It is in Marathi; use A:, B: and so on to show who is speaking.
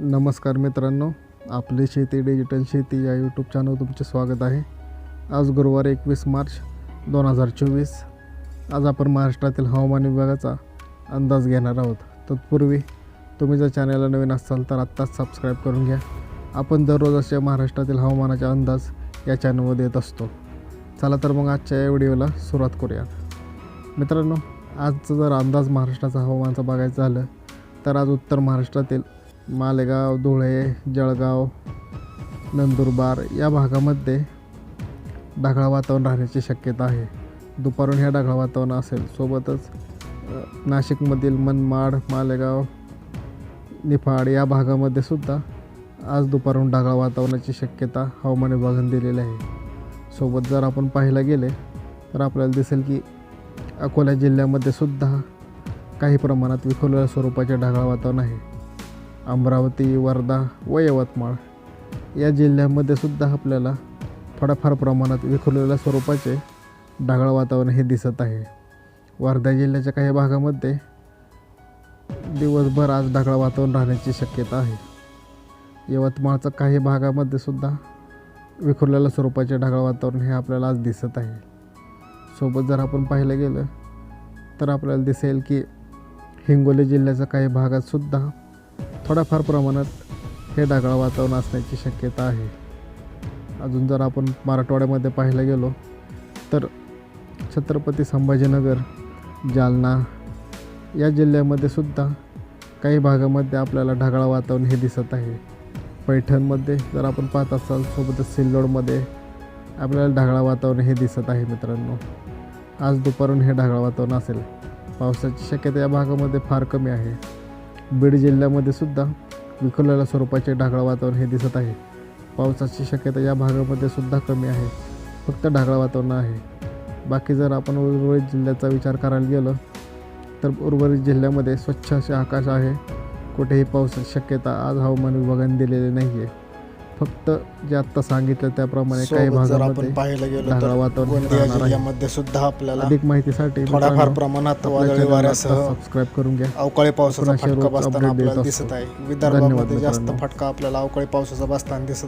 A: नमस्कार मित्रांनो आपली शेती डिजिटल शेती या यूट्यूब चॅनल तुमचे स्वागत आहे. आज गुरुवार एकवीस मार्च दोन हजार चोवीस. आज आपण महाराष्ट्रातील हवामान विभागाचा अंदाज घेणार आहोत. तत्पूर्वी तुम्ही जर चॅनलला नवीन असाल तर आत्ताच सबस्क्राईब करून घ्या. आपण दररोज अशा महाराष्ट्रातील हवामानाचा अंदाज या चॅनलवर देत असतो. चला तर मग आजच्या या व्हिडिओला सुरुवात करूयात. मित्रांनो आजचा जर अंदाज महाराष्ट्राचा हवामानाचा बघायचं झालं तर आज उत्तर महाराष्ट्रातील मालेगाव धुळे जळगाव नंदुरबार या भागामध्ये ढगाळ वातावरण राहण्याची शक्यता आहे. दुपारून ह्या ढगाळ वातावरण असेल सोबतच नाशिकमधील मनमाड मालेगाव निफाड या भागामध्ये सुद्धा आज दुपारून ढगाळ वातावरणाची शक्यता हवामान विभागाने दिलेली आहे. सोबत जर आपण पाहायला गेले तर आपल्याला दिसेल की अकोला जिल्ह्यामध्ये सुद्धा काही प्रमाणात विखुरलेल्या स्वरूपाचे ढगाळ वातावरण आहे. अमरावती वर्धा व यवतमाळ या जिल्ह्यामध्ये सुद्धा आपल्याला थोड्याफार प्रमाणात विखुरलेल्या स्वरूपाचे ढगाळ वातावरण हे दिसत आहे. वर्धा जिल्ह्याच्या काही भागामध्ये दिवसभर आज ढगाळ वातावरण राहण्याची शक्यता आहे. यवतमाळचा काही भागामध्ये सुद्धा विखुरलेल्या स्वरूपाचे ढगाळ वातावरण हे आपल्याला आज दिसत आहे. सोबत जर आपण पाहिलं गेलं तर आपल्याला दिसेल की हिंगोली जिल्ह्याच्या काही भागात सुद्धा थोड्याफार प्रमाणात हे ढगाळ वातावरण असण्याची शक्यता आहे. अजून जर आपण मराठवाड्यामध्ये पाहायला गेलो तर छत्रपती संभाजीनगर जालना या जिल्ह्यामध्ये सुद्धा काही भागामध्ये आपल्याला ढगाळ वातावरण हे दिसत आहे. पैठणमध्ये जर आपण पाहत असाल सोबतच सिल्लोडमध्ये आपल्याला ढगाळ वातावरण हे दिसत आहे मित्रांनो. आज दुपारून हे ढगाळ वातावरण असेल. पावसाची शक्यता या भागामध्ये फार कमी आहे. बीड जिल्ह्यामध्ये सुद्धा विखुरलेल्या स्वरूपाचे ढगाळ वातावरण हे दिसत आहे. पावसाची शक्यता या भागामध्ये सुद्धा कमी आहे. फक्त ढगाळ वातावरण आहे. बाकी जर आपण उर्वरित जिल्ह्याचा विचार करायला गेलो तर उर्वरित जिल्ह्यामध्ये स्वच्छ असे आकाश आहे. कुठेही पावसाची शक्यता आज हवामान विभागाने दिलेली नाही आहे फक्त जे आत्ता सांगितलं त्याप्रमाणे काही
B: जर आपण पाहायला गेलो तर गोंदिया. जिल्ह्यामध्ये सुद्धा आपल्याला
A: अधिक माहितीसाठी
B: थोड्याफार प्रमाणात वादळी वाऱ्यासह
A: सबस्क्राईब करून घ्या
B: अवकाळी पावसाचा फटका बसताना आपल्याला. दिसत आहे विदर्भामध्ये जास्त. फटका आपल्याला अवकाळी पावसाचा बसताना दिसत